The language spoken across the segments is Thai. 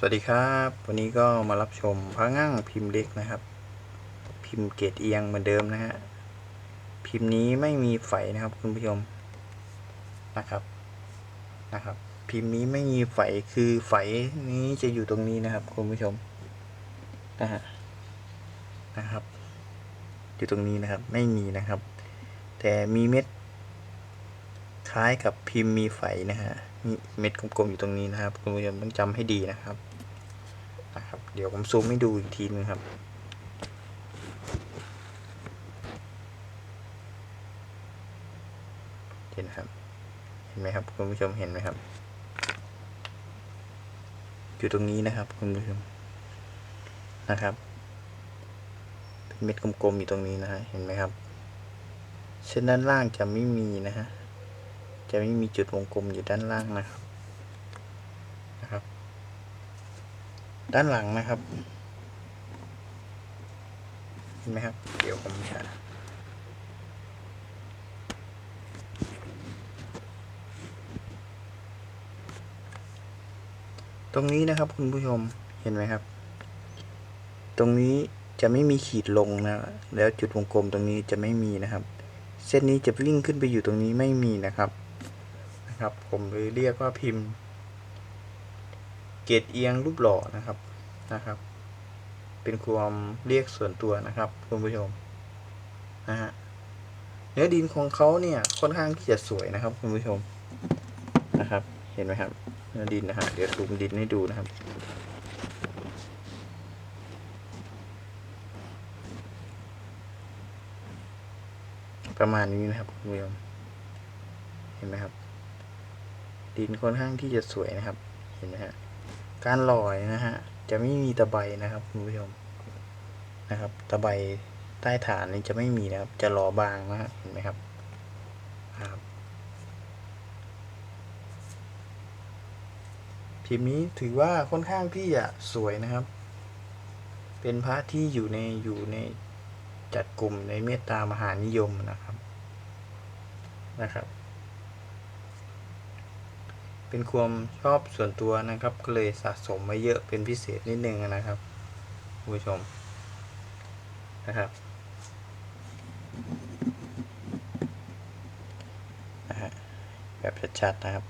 สวัสดีครับ วันนี้ก็มารับชมพระง่งพิมพ์เล็กนะครับ พิมพ์เกรดเอียงเหมือนเดิมนะฮะพิมพ์นี้ไม่มีไฝนะครับ คุณผู้ชมนะครับนะครับ พิมพ์นี้ไม่มีไฝคือไฝนี้จะอยู่ตรงนี้นะครับ คุณผู้ชมนะฮะนะครับ อยู่ตรงนี้นะครับ ไม่มีนะครับ แต่มีเม็ด คล้ายกับพิมพ์มีไฝนะฮะมีเม็ดกลมๆอยู่ตรงนี้นะครับ คุณผู้ชมต้องจำให้ดีนะครับ เดี๋ยวผมซูมให้ดูอีกทีนึงครับ เห็นครับ เห็นไหมครับ คุณผู้ชมเห็นไหมครับ อยู่ตรงนี้นะครับ คุณผู้ชมนะครับ เป็นเม็ดกลมๆอยู่ตรงนี้นะฮะ เห็นไหมครับ เส้นด้านล่างจะไม่มีนะฮะ จะไม่มีจุดวงกลมอยู่ด้านล่างนะครับนะครับ ด้านหลังนะครับเห็นไหมครับ เดี๋ยวผมจะตรงนี้นะครับคุณผู้ชมเห็นไหมครับ ตรงนี้จะไม่มีขีดลงนะ แล้วจุดวงกลมตรงนี้จะไม่มีนะครับ เส้นนี้จะวิ่งขึ้นไปอยู่ตรงนี้ไม่มีนะครับนะครับ ผมเลยเรียกว่าพิมพ์ เกรดเอียงรูปหล่อนะครับนะครับ เป็นความเรียกส่วนตัวนะครับคุณผู้ชมนะฮะเนื้อดินของเขาเนี่ยค่อนข้างที่จะสวยนะครับคุณผู้ชมนะครับ เห็นไหมครับ เนื้อดินนะฮะเดี๋ยวซูมดินให้ดูนะครับประมาณนี้นะครับคุณผู้ชมเห็นไหมครับ ดินค่อนข้างที่จะสวยนะครับ เห็นไหมฮะ การลอยนะฮะ จะไม่มีตะไบนะครับคุณผู้ชมนะครับ ตะไบใต้ฐานนี่จะไม่มีนะครับ จะหลอบางนะฮะเห็นไหมครับครับพิมพ์นี้ถือว่าค่อนข้างที่จะสวยนะครับ เป็นพระที่อยู่ในอยู่ในจัดกลุ่มในเมตตามหานิยมนะครับนะครับ เป็นความชอบส่วนตัวนะครับ ก็เลยสะสมมาเยอะเป็นพิเศษนิดนึงนะครับคุณผู้ชมนะครับนะฮะแบบชัดๆนะครับ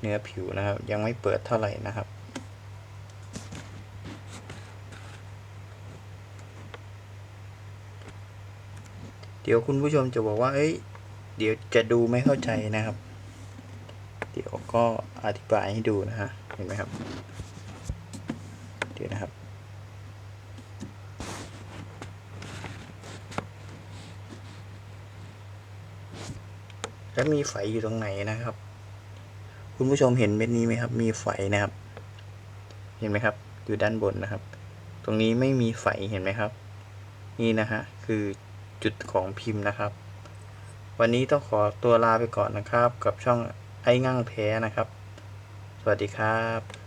เนื้อผิวนะครับ ยังไม่เปิดเท่าไหร่นะครับเดี๋ยวคุณผู้ชมจะบอกว่า เอ้ย เดี๋ยวจะดูไม่เข้าใจนะครับ เดี๋ยวก็อธิบายให้ดูนะฮะ เห็นไหมครับ เดี๋ยวนะครับ แล้วมีไฟอยู่ตรงไหนนะครับ คุณผู้ชมเห็นเม็ดนี้ไหมครับ มีไฟนะครับ เห็นไหมครับ อยู่ด้านบนนะครับ ตรงนี้ไม่มีไฟเห็นไหมครับ นี่นะฮะ คือจุดของพิมพ์นะครับ วันนี้ต้องขอตัวลาไปก่อนนะครับ กับช่อง ไอ้งั่งแพ้นะครับ สวัสดีครับ